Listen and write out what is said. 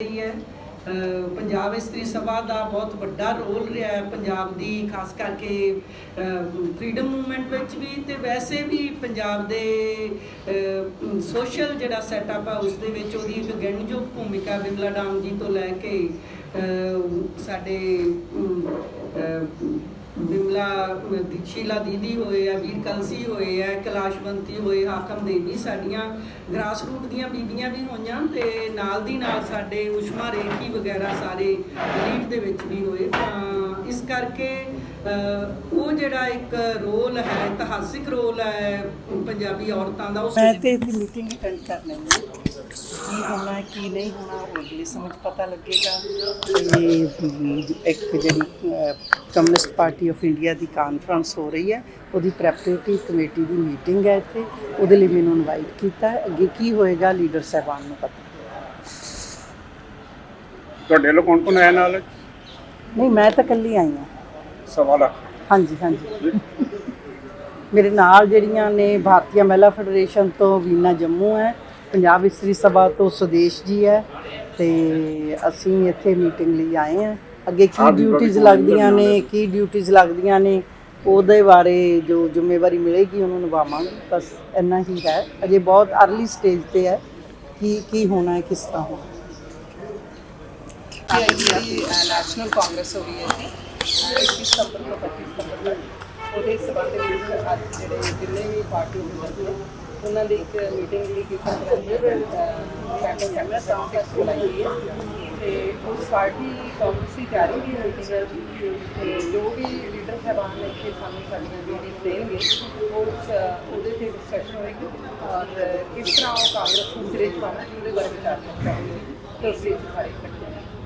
ਰਹੀ ਹੈ। ਪੰਜਾਬ ਇਸਤਰੀ ਸਭਾ ਦਾ ਬਹੁਤ ਵੱਡਾ ਰੋਲ ਰਿਹਾ ਹੈ ਪੰਜਾਬ ਦੀ, ਖਾਸ ਕਰਕੇ ਫਰੀडम ਮੂਵਮੈਂਟ ਵਿੱਚ ਵੀ ਤੇ ਵੈਸੇ ਵੀ ਪੰਜਾਬ ਦੇ ਸੋਸ਼ਲ ਜਿਹੜਾ ਸੈਟਅਪ ਹੈ ਉਸ ਦੇ ਵਿੱਚ ਉਹਦੀ ਇੱਕ ਗਿਣਜੋ ਭੂਮਿਕਾ ਬਿਮਲਾ ਡਾਮ ਜੀ ਤੋਂ ਲੈ ਕੇ ਸਾਡੇ ਬਿਮਲਾ ਅਹ, ਸ਼ੀਲਾ ਦੀਦੀ ਹੋਏ ਆ ਵੀਰ ਕਲਸੀ ਹੋਏ ਆ ਕੈਲਾਸ਼ਵੰਤੀ ਹੋਏ ਹਾਕਮ ਦੇਵੀ ਸਾਡੀਆਂ ਗ੍ਰਾਸ ਰੂਟ ਦੀਆਂ ਬੀਬੀਆਂ ਵੀ ਹੋਈਆਂ ਤੇ ਨਾਲ ਦੀ ਨਾਲ ਸਾਡੇ ਉਸ਼ਮਾ ਰੇਖੀ ਵਗੈਰਾ ਸਾਰੇ ਲੀਡ ਦੇ ਵਿੱਚ ਵੀ ਹੋਏ। ਤਾਂ ਇਸ ਕਰਕੇ ਉਹ ਜਿਹੜਾ ਇੱਕ ਰੋਲ ਹੈ ਇਤਿਹਾਸਿਕ ਰੋਲ ਹੈ ਪੰਜਾਬੀ ਔਰਤਾਂ ਦਾ ਉਸ ਮੈਂ ਤੇ ਇਹਦੀ ਮੀਟਿੰਗ ਅਟੈਂਡ ਕਰ ਲੈਂਦੀ ਕੀ ਹੋਣਾ ਕੀ ਨਹੀਂ ਹੋਣਾ ਉਹ ਅਗਲੀ ਸਮਝ ਪਤਾ ਲੱਗੇਗਾ। ਇਹ ਇੱਕ ਜਿਹੜੀ ਕਮਿਊਨਿਸਟ ਪਾਰਟੀ ਆਫ ਇੰਡੀਆ ਦੀ ਕਾਨਫਰੰਸ ਹੋ ਰਹੀ ਹੈ। ਉਹਦੀ ਪ੍ਰੈਪਰੇਟਰੀ ਕਮੇਟੀ ਦੀ ਮੀਟਿੰਗ ਹੈ ਇੱਥੇ। ਉਹਦੇ ਲਈ ਮੈਨੂੰ ਇਨਵਾਈਟ ਕੀਤਾ ਹੈ। ਅੱਗੇ ਕੀ ਹੋਏਗਾ ਲੀਡਰ ਸਾਹਿਬਾਨ ਨੂੰ ਪਤਾ। ਤੁਹਾਡੇ ਵੱਲੋਂ ਕੌਣ ਕੌਣ ਆਇਆ ਨਾਲ? ਨਹੀਂ ਮੈਂ ਤਾਂ ਇਕੱਲੀ ਆਈ ਹਾਂ। ਸਵਾ ਲੱਖ। ਹਾਂਜੀ ਹਾਂਜੀ। ਮੇਰੇ ਨਾਲ ਜਿਹੜੀਆਂ ਨੇ ਭਾਰਤੀయ ਮਹਿਲਾ ਫੈਡਰੇਸ਼ਨ ਤੋਂ ਵੀਨਾ ਜੰਮੂ ਹੈ ਪੰਜਾਬ ਇਸਤਰੀ ਸਭਾ ਤੋਂ ਸੁਦੇਸ਼ ਜੀ ਹੈ ਤੇ ਅਸੀਂ ਇੱਥੇ ਮੀਟਿੰਗ ਲਈ ਆਏ ਹਾਂ। ਅੱਗੇ ਕੀ ਡਿਊਟੀਆਂ ਲੱਗਦੀਆਂ ਨੇ ਕੀ ਡਿਊਟੀਆਂ ਲੱਗਦੀਆਂ ਨੇ ਉਹਦੇ ਬਾਰੇ ਜੋ ਜ਼ਿੰਮੇਵਾਰੀ ਮਿਲੇਗੀ ਉਹਨੂੰ ਨਿਭਾਵਾਂਗੇ। ਬਸ ਇੰਨਾ ਹੀ ਹੈ। ਅਜੇ ਬਹੁਤ ਅਰਲੀ ਸਟੇਜ ਤੇ ਹੈ ਕੀ ਕੀ ਹੋਣਾ ਹੈ ਕਿਸ ਤਰ੍ਹਾਂ ਹੋਣਾ ਕਿ ਜਿਹੜੀ ਨੈਸ਼ਨਲ ਕਾਂਗਰਸ ਹੋ ਰਹੀ ਹੈ ਜੀ। 21 ਸਤੰਬਰ ਤੋਂ 25 ਸਤੰਬਰ ਤੱਕ ਉਹਦੇ ਸਬੰਧ ਦੇ ਵਿੱਚ ਅੱਜ ਜਿਹੜੇ ਜਿੰਨੇ ਵੀ ਪਾਰਟੀ ਦੇ ਨੇ ਉਹਨਾਂ ਦੀ ਇੱਕ ਮੀਟਿੰਗ ਲਈ ਕੀਤਾ ਗਿਆ ਹੈ ਸੈਕਟਰ ਕੈਮਰਾ ਸਾਊਂਡ ਟੈਸਟ ਬੁਲਾਈ ਗਈ ਹੈ। ਤੇ ਉਸ ਪਾਰਟੀ ਕਾਂਗਰਸ ਦੀ ਤਿਆਰੀ ਦੀ ਮੀਟਿੰਗ ਹੈ ਤੇ ਜੋ ਵੀ ਲੀਡਰ ਸਾਹਿਬਾਨ ਨੇ ਇੱਥੇ ਸਾਨੂੰ ਸਾਡੀਆਂ ਮੀਟਿੰਗ ਦੇਣਗੇ, ਉਸ ਉਹਦੇ ਤੇ ਡਿਸਕਸ਼ਨ ਹੋਏਗੀ, ਔਰ ਕਿਸ ਤਰ੍ਹਾਂ ਉਹ ਕਾਂਗਰਸ ਨੂੰ ਸਿਰੇ ਚੜਾਉਣਾ ਉਹਦੇ ਬਾਰੇ ਵਿਚਾਰ ਕਰਾਂਗੇ ਤੇ ਸਾਰੇ ਇਕੱਠੇ